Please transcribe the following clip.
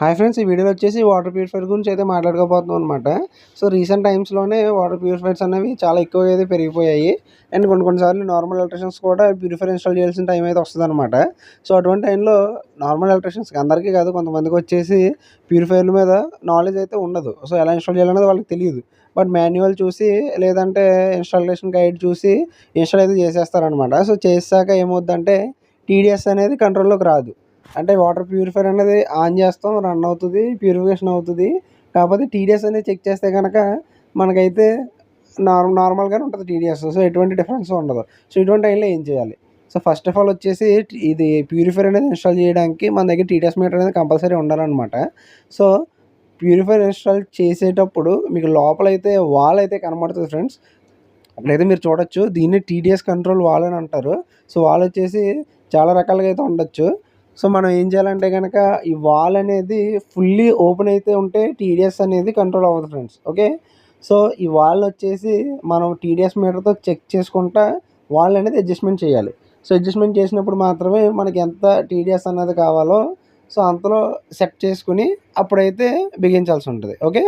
Hi friends ఈ వీడియోలో వచ్చేసి వాటర్ ప్యూరిఫైర్ గురించి అయితే మాట్లాడుకోబోతున్నాం అనమాట సో రీసెంట్ టైమ్స్లోనే వాటర్ ప్యూరిఫైర్స్ అనేవి చాలా ఎక్కువగా అయితే పెరిగిపోయాయి. అండ్ కొన్ని కొన్నిసార్లు నార్మల్ ఎలక్ట్రిషన్స్ కూడా ప్యూరిఫైర్ ఇన్స్టాల్ చేయాల్సిన టైం అయితే వస్తుందన్నమాట. సో అటువంటి టైంలో నార్మల్ ఎలక్ట్రిషన్స్కి అందరికీ కాదు కొంతమందికి వచ్చేసి ప్యూరిఫైర్ల మీద నాలెడ్జ్ అయితే ఉండదు. సో ఎలా ఇన్స్టాల్ చేయాలనేది వాళ్ళకి తెలియదు. బట్ మాన్యువల్ చూసి లేదంటే ఇన్స్టాలేషన్ గైడ్ చూసి ఇన్స్టాల్ అయితే చేసేస్తారనమాట సో చేసాక ఏమవుద్దంటే టీడీఎస్ అనేది కంట్రోల్లోకి రాదు. అంటే వాటర్ ప్యూరిఫైర్ అనేది ఆన్ చేస్తాం రన్ అవుతుంది ప్యూరిఫికేషన్ అవుతుంది. కాకపోతే టీడీఎస్ అనేది చెక్ చేస్తే కనుక మనకైతే నార్మల్ నార్మల్గానే ఉంటుంది టీడీఎస్ సో ఎటువంటి డిఫరెన్స్ ఉండదు. సో ఇటువంటి టైంలో ఏం చేయాలి? సో ఫస్ట్ ఆఫ్ ఆల్ వచ్చేసి ఇది ప్యూరిఫైర్ అనేది ఇన్స్టాల్ చేయడానికి మన దగ్గర టీడీఎస్ మీటర్ అనేది కంపల్సరీ ఉండాలన్నమాట. సో ప్యూరిఫైర్ ఇన్స్టాల్ చేసేటప్పుడు మీకు లోపలైతే వాల్ అయితే కనబడుతుంది ఫ్రెండ్స్ అక్కడైతే మీరు చూడొచ్చు. దీన్ని టీడీఎస్ కంట్రోల్ వాల్ అని అంటారు. సో వాల్ వచ్చేసి చాలా రకాలుగా అయితే ఉండొచ్చు. సో మనం ఏం చేయాలంటే కనుక ఈ వాల్ అనేది ఫుల్లీ ఓపెన్ అయితే ఉంటే టీడీఎస్ అనేది కంట్రోల్ అవ్వదు ఫ్రెండ్స్ ఓకే సో ఈ వాల్ వచ్చేసి మనం టీడీఎస్ మీటర్తో చెక్ చేసుకుంటా వాల్ అనేది అడ్జస్ట్మెంట్ చేయాలి. సో అడ్జస్ట్మెంట్ చేసినప్పుడు మాత్రమే మనకి ఎంత టీడీఎస్ అనేది కావాలో సో అంతలో సెట్ చేసుకుని అప్పుడైతే బిగించాల్సి ఉంటుంది ఓకే